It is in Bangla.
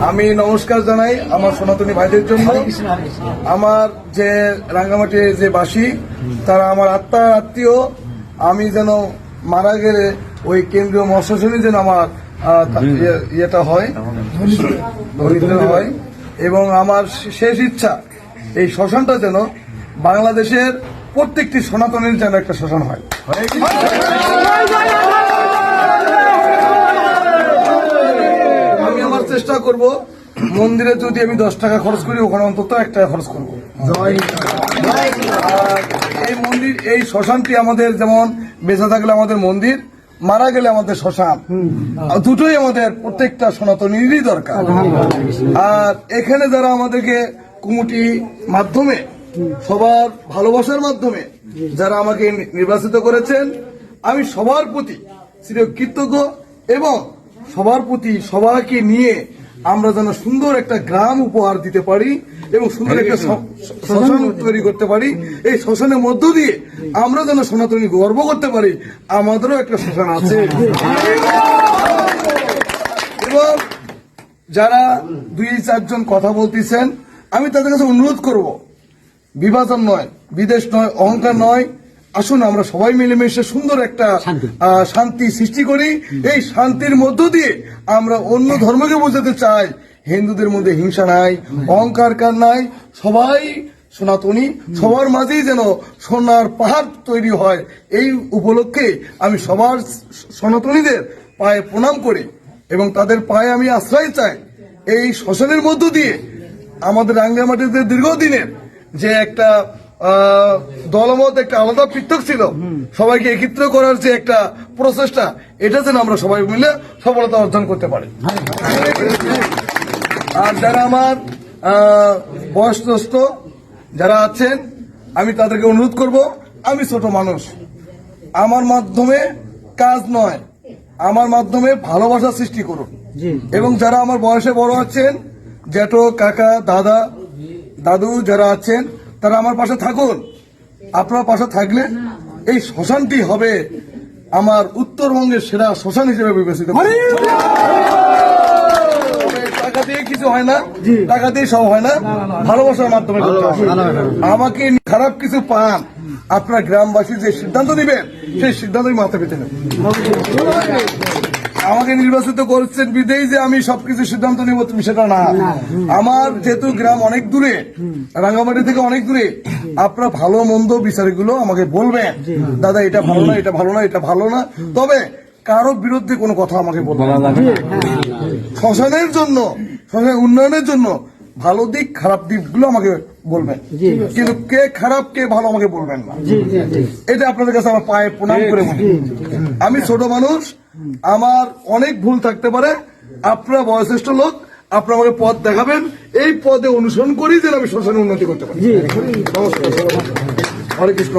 আমি নমস্কার জানাই আমার সনাতনী ভাইদের জন্য। আমার যে রাঙ্গামাটি যে বাসী, তারা আমার আত্মার আত্মীয়। আমি যেন মারা গেলে ওই কেন্দ্রীয় মৎস্যশ্রেণী যেন আমার ইয়ে- ইয়েটা হয় হয়। এবং আমার শেষ ইচ্ছা, এই শ্মশানটা যেন বাংলাদেশের প্রত্যেকটি সনাতনের যেন একটা শ্মশান হয় আমি আমার চেষ্টা করব মন্দিরে যদি আমি দশ টাকা খরচ করি ওখানে অন্তত এক টাকা খরচ করব। এই মন্দির এই শ্মশানটি আমাদের যেমন বেঁচে থাকলে আমাদের মন্দির মারা গেলে আমাদের শ্মশান আর দুটোই আমাদের প্রত্যেকটা সনাতনীরই দরকার। আর এখানে যারা আমাদেরকে কুমুটি মাধ্যমে সবার ভালোবাসার মাধ্যমে যারা আমাকে নির্বাচিত করেছেন আমি সবার প্রতি চির কৃতজ্ঞ এবং সবার প্রতি সবাইকে নিয়ে আমরা যেন সুন্দর একটা গ্রাম উপহার দিতে পারি এবং সুন্দর একটা শ্মশান তৈরি করতে পারি। এই শ্মশানের মধ্য দিয়ে আমরা যেন সনাতনী গর্ব করতে পারি আমাদেরও একটা শ্মশান আছে। এবং যারা দুই চারজন কথা বলতেছেন আমি তাদের কাছে অনুরোধ করব বিভাজন নয় বিদেশ নয় অহংকার নয় আসুন আমরা সবাই মিলেমিশে সুন্দর একটা শান্তি। সৃষ্টি করি। এই শান্তির মধ্য দিয়ে আমরা অন্য ধর্মকে বোঝাতে চাই। হিন্দুদের মধ্যে হিংসা নাই অহংকার কার নাই। সবাই সনাতনী সবার মাঝেই যেন সোনার পাহাড় তৈরি হয়। এই উপলক্ষে আমি সবার সনাতনীদের পায়ে প্রণাম করি এবং তাদের পায়ে আমি আশ্রয় চাই। এই শ্মশানের মধ্য দিয়ে আমাদের রাঙ্গামাটিতে দীর্ঘদিনের যে একটা দলমত একটা আলাদা পৃথক ছিল। সবাইকে একত্র করার যে একটা প্রচেষ্টা এটা যেন আমরা সবাই মিলে সফলতা অর্জন করতে পারি। আর যারা আমার বয়সজ্যেষ্ঠ যারা আছেন আমি তাদেরকে অনুরোধ করব আমি ছোট মানুষ। আমার মাধ্যমে কাজ নয় আমার মাধ্যমে ভালোবাসা সৃষ্টি করুন। এবং যারা আমার বয়সে বড় আছেন জ্যাঠো কাকা দাদা দাদু যারা আছেন তারা আমার পাশে থাকুন। আপনার পাশে থাকলে এই শ্মশানটি হবে আমার উত্তরবঙ্গের সেরা শ্মশান হিসেবে বিবেচিত। টাকা দিয়ে কিছু হয় না। টাকা দিয়ে সব হয় না। ভালোবাসার মাধ্যমে। আমাকে খারাপ কিছু পান। আপনার গ্রামবাসী যে সিদ্ধান্ত দিবেন সেই সিদ্ধান্তই মাথা পেতে নেবেন আমাকে নির্বাচিত করছেন বিদেই যে আমি সবকিছু সিদ্ধান্ত নিব তুমি সেটা না। আমার যেহেতু গ্রাম অনেক দূরে রাঙ্গামাটি থেকে অনেক দূরে আপনার ভালো মন্দ বিচারগুলো আমাকে বলবেন। দাদা এটা ভালো না এটা ভালো না এটা ভালো না। তবে কারও বিরুদ্ধে কোনো কথা আমাকে বলবেন না। শ্মশানের জন্য শ্মশানের উন্নয়নের জন্য ভালো দিক খারাপ দিকগুলো আমাকে বলবেন। কিন্তু কে খারাপ কে ভালো আমাকে বলবেন না। এটা আপনাদের কাছে আমার পায়ে প্রণাম করে বলি আমি ছোট মানুষ আমার অনেক ভুল থাকতে পারে। আপনারা বয়োজ্যেষ্ঠ লোক আপনারা আমাকে পথ দেখাবেন। এই পদে অনুসরণ করি যেন আমি শ্মশানে উন্নতি করতে পারি। হরে কৃষ্ণ।